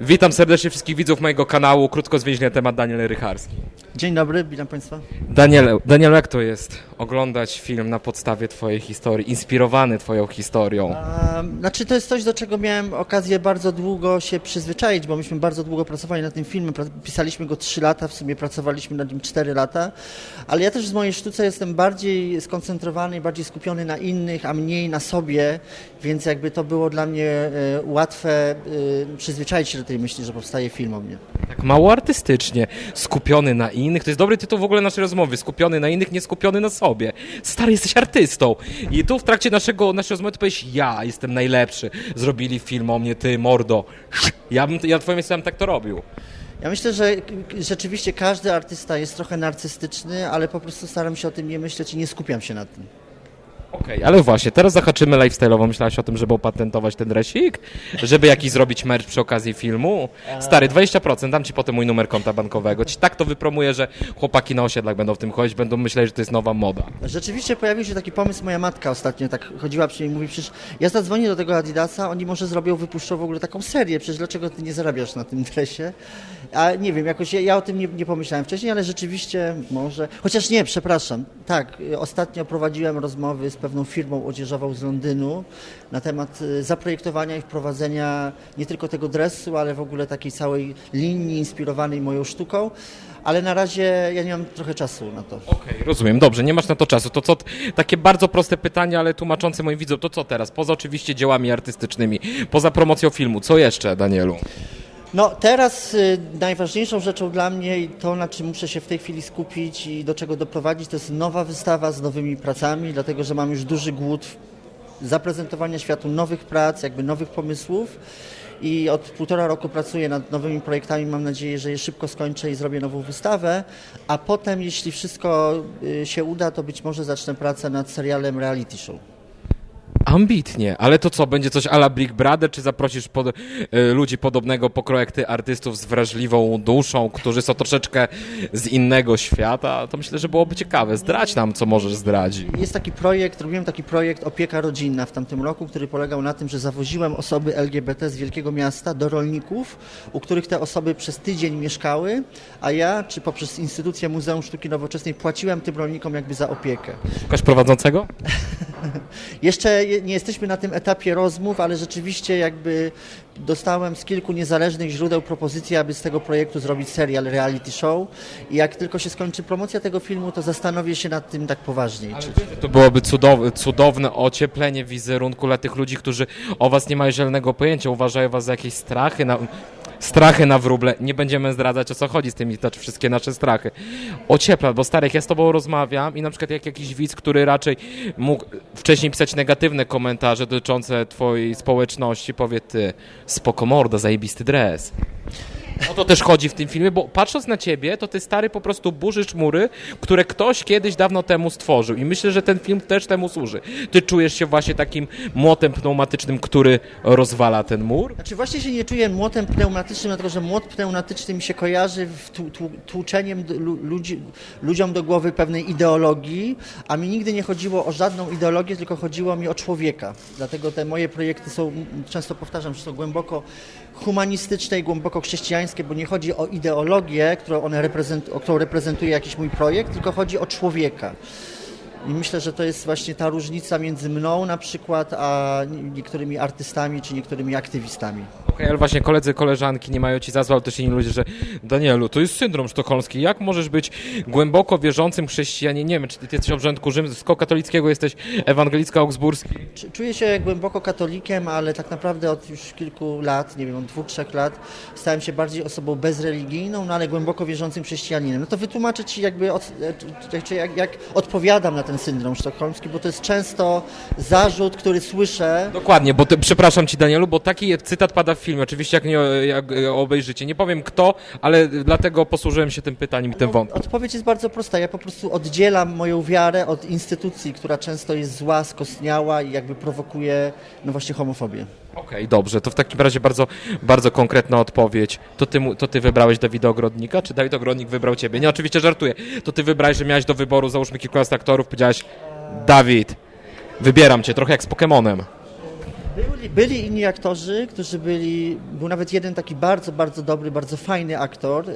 Witam serdecznie wszystkich widzów mojego kanału Krótko zwięźle temat Daniel Rycharski. Dzień dobry, witam Państwa. Daniel, Daniel, jak to jest oglądać film na podstawie twojej historii, inspirowany twoją historią? A, znaczy to jest coś, do czego miałem okazję bardzo długo się przyzwyczaić, bo myśmy bardzo długo pracowali nad tym filmem. Pisaliśmy go 3 lata, w sumie pracowaliśmy nad nim 4 lata, ale ja też w mojej sztuce jestem bardziej skoncentrowany, bardziej skupiony na innych, a mniej na sobie, więc jakby to było dla mnie e, łatwe e, przyzwyczaić się do tej myśli, że powstaje film o mnie. Tak mało artystycznie, skupiony na innych. To jest dobry tytuł w ogóle naszej rozmowy. Skupiony na innych, nie skupiony na sobie. Stary, jesteś artystą. I tu w trakcie naszego, naszej rozmowy ty powiesz, ja jestem najlepszy. Zrobili film o mnie, ty, mordo. Ja bym, ja twoim miejscem tak to robił. Ja myślę, że rzeczywiście każdy artysta jest trochę narcystyczny, ale po prostu staram się o tym nie myśleć i nie skupiam się na tym. Okej, ale właśnie, teraz zahaczymy lifestyle'owo. Myślałaś o tym, żeby opatentować ten dresik? Żeby jakiś zrobić merch przy okazji filmu? Stary, 20%, dam ci potem mój numer konta bankowego. Ci tak to wypromuję, że chłopaki na osiedlach będą w tym chodzić, będą myśleć, że to jest nowa moda. Rzeczywiście pojawił się taki pomysł, moja matka ostatnio tak chodziła przy mnie i mówi, przecież ja zadzwonię do tego Adidasa, oni może zrobią, wypuszczą w ogóle taką serię, przecież dlaczego ty nie zarabiasz na tym dresie? A nie wiem, jakoś ja, ja o tym nie, nie pomyślałem wcześniej, ale rzeczywiście może, chociaż nie, przepraszam, tak, y, ostatnio prowadziłem rozmowy z pewną firmą odzieżową z Londynu na temat y, zaprojektowania i wprowadzenia nie tylko tego dresu, ale w ogóle takiej całej linii inspirowanej moją sztuką, ale na razie ja nie mam trochę czasu na to. Okej, rozumiem, dobrze, nie masz na to czasu. To co, takie bardzo proste pytanie, ale tłumaczące moim widzom, to co teraz? Poza oczywiście dziełami artystycznymi, poza promocją filmu, co jeszcze, Danielu? No teraz y, najważniejszą rzeczą dla mnie i to, na czym muszę się w tej chwili skupić i do czego doprowadzić, to jest nowa wystawa z nowymi pracami, dlatego że mam już duży głód zaprezentowania światu nowych prac, jakby nowych pomysłów i od półtora roku pracuję nad nowymi projektami. Mam nadzieję, że je szybko skończę i zrobię nową wystawę, a potem, jeśli wszystko y, się uda, to być może zacznę pracę nad serialem reality show. Ambitnie, ale to co, będzie coś ala Big Brother, czy zaprosisz pod, y, ludzi podobnego pokroju jak ty, artystów z wrażliwą duszą, którzy są troszeczkę z innego świata? To myślę, że byłoby ciekawe. Zdradź nam, co możesz zdradzić. Jest taki projekt, robiłem taki projekt Opieka Rodzinna w tamtym roku, który polegał na tym, że zawoziłem osoby LGBT z wielkiego miasta do rolników, u których te osoby przez tydzień mieszkały, a ja, czy poprzez instytucję Muzeum Sztuki Nowoczesnej płaciłem tym rolnikom jakby za opiekę. Szukasz prowadzącego? Jeszcze je- nie jesteśmy na tym etapie rozmów, ale rzeczywiście jakby dostałem z kilku niezależnych źródeł propozycję, aby z tego projektu zrobić serial reality show i jak tylko się skończy promocja tego filmu, to zastanowię się nad tym tak poważniej. Czy, To byłoby cudowne, ocieplenie wizerunku dla tych ludzi, którzy o was nie mają zielonego pojęcia, uważają was za jakieś strachy na... Strachy na wróble. Nie będziemy zdradzać o co chodzi z tymi to wszystkie nasze strachy. Ociepla, bo stary, jak ja z tobą rozmawiam i na przykład jak jakiś widz, który raczej mógł wcześniej pisać negatywne komentarze dotyczące twojej społeczności, powie ty, spoko morda, zajebisty dres. O to też chodzi w tym filmie, bo patrząc na ciebie, to ty stary po prostu burzysz mury, które ktoś kiedyś dawno temu stworzył i myślę, że ten film też temu służy. Ty czujesz się właśnie takim młotem pneumatycznym, który rozwala ten mur? Znaczy właśnie się nie czuję młotem pneumatycznym, dlatego że młot pneumatyczny mi się kojarzy tłuczeniem ludzi, ludziom do głowy pewnej ideologii, a mi nigdy nie chodziło o żadną ideologię, tylko chodziło mi o człowieka. Dlatego te moje projekty są, często powtarzam, że są głęboko humanistyczne i głęboko chrześcijańskie, bo nie chodzi o ideologię, którą, one którą reprezentuje jakiś mój projekt, tylko chodzi o człowieka. I myślę, że to jest właśnie ta różnica między mną na przykład, a niektórymi artystami czy niektórymi aktywistami. Okej, ale właśnie koledzy, koleżanki nie mają ci za złe, ale też inni ludzie, że Danielu, to jest syndrom sztokholmski. Jak możesz być głęboko wierzącym chrześcijaninem? Nie wiem, czy ty jesteś obrzędku rzymskokatolickiego, jesteś ewangelicko-augsburski? Czy- Czuję się głęboko katolikiem, ale tak naprawdę od już kilku lat, nie wiem, od dwóch, trzech lat, stałem się bardziej osobą bezreligijną, no ale głęboko wierzącym chrześcijaninem. No to wytłumaczę Ci jakby, od, czy jak, jak odpowiadam na ten syndrom sztokholmski, bo to jest często zarzut, który słyszę, Dokładnie, bo ty, przepraszam ci Danielu, bo taki cytat pada w filmie, oczywiście jak nie jak obejrzycie. Nie powiem kto, ale dlatego posłużyłem się tym pytaniem i tym wątkiem. Odpowiedź jest bardzo prosta. Ja po prostu oddzielam moją wiarę od instytucji, która często jest zła, skostniała i jakby prowokuje, no właśnie, homofobię. Okej, dobrze, to w takim razie bardzo, bardzo konkretna odpowiedź. To ty, mu- to ty wybrałeś Dawida Ogrodnika, czy Dawid Ogrodnik wybrał ciebie? Nie, oczywiście żartuję. To ty wybrałeś, że miałeś do wyboru, załóżmy kilkunastu aktorów, powiedziałeś Dawid, wybieram cię, trochę jak z Pokemonem. Byli, byli inni aktorzy, którzy byli, był nawet jeden taki bardzo, bardzo dobry, bardzo fajny aktor, y,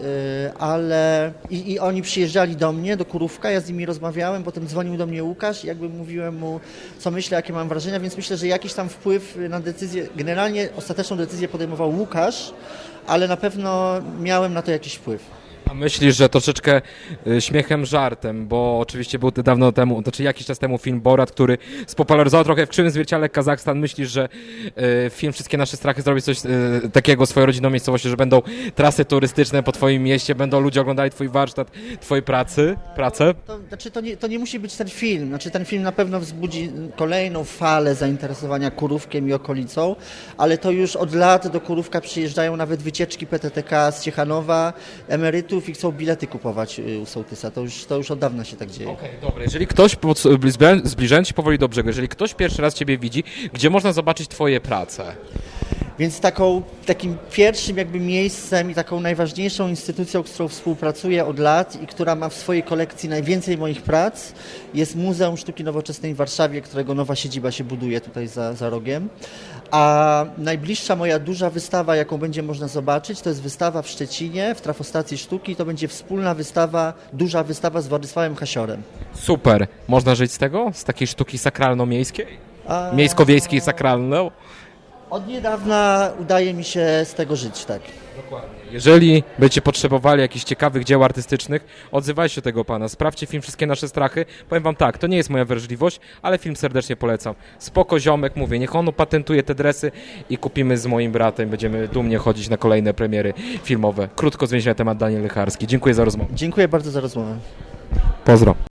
ale i, i oni przyjeżdżali do mnie, do Kurówka, ja z nimi rozmawiałem, potem dzwonił do mnie Łukasz jakby mówiłem mu, co myślę, jakie mam wrażenia, więc myślę, że jakiś tam wpływ na decyzję, generalnie ostateczną decyzję podejmował Łukasz, ale na pewno miałem na to jakiś wpływ. A myślisz, że troszeczkę y, śmiechem, żartem, bo oczywiście był to dawno temu, znaczy jakiś czas temu film Borat, który spopularyzował trochę w krzywym zwierciale Kazachstan. Myślisz, że y, film Wszystkie nasze strachy zrobi coś y, takiego swoją rodzinną miejscowością, że będą trasy turystyczne po twoim mieście, będą ludzie oglądali twój warsztat, twojej pracy, pracę? To, znaczy to, nie, to nie musi być ten film. Znaczy ten film na pewno wzbudzi kolejną falę zainteresowania Kurówkiem i okolicą, ale to już od lat do Kurówka przyjeżdżają nawet wycieczki PTTK z Ciechanowa, emerytów i chcą bilety kupować y, u Sołtysa. To już, to już od dawna się tak dzieje. Okej, dobra. Jeżeli ktoś, pod- zbliża- zbliżając się powoli do brzegu, jeżeli ktoś pierwszy raz ciebie widzi, gdzie można zobaczyć twoje prace? Więc taką, takim pierwszym jakby miejscem i taką najważniejszą instytucją, z którą współpracuję od lat i która ma w swojej kolekcji najwięcej moich prac, jest Muzeum Sztuki Nowoczesnej w Warszawie, którego nowa siedziba się buduje tutaj za, za rogiem. A najbliższa moja duża wystawa, jaką będzie można zobaczyć, to jest wystawa w Szczecinie, w Trafostacji Sztuki. To będzie wspólna wystawa, duża wystawa z Władysławem Hasiorem. Super. Można żyć z tego? Z takiej sztuki sakralno-miejskiej? A Miejsko-wiejskiej sakralną? Od niedawna udaje mi się z tego żyć, tak. Jeżeli będziecie potrzebowali jakichś ciekawych dzieł artystycznych, odzywajcie się tego pana. Sprawdźcie film Wszystkie nasze strachy. Powiem wam tak, to nie jest moja wrażliwość, ale film serdecznie polecam. Spoko ziomek, mówię, niech on patentuje te dresy i kupimy z moim bratem. Będziemy dumnie chodzić na kolejne premiery filmowe. Krótko na temat Daniel Lecharski. Dziękuję za rozmowę. Dziękuję bardzo za rozmowę. Pozdro.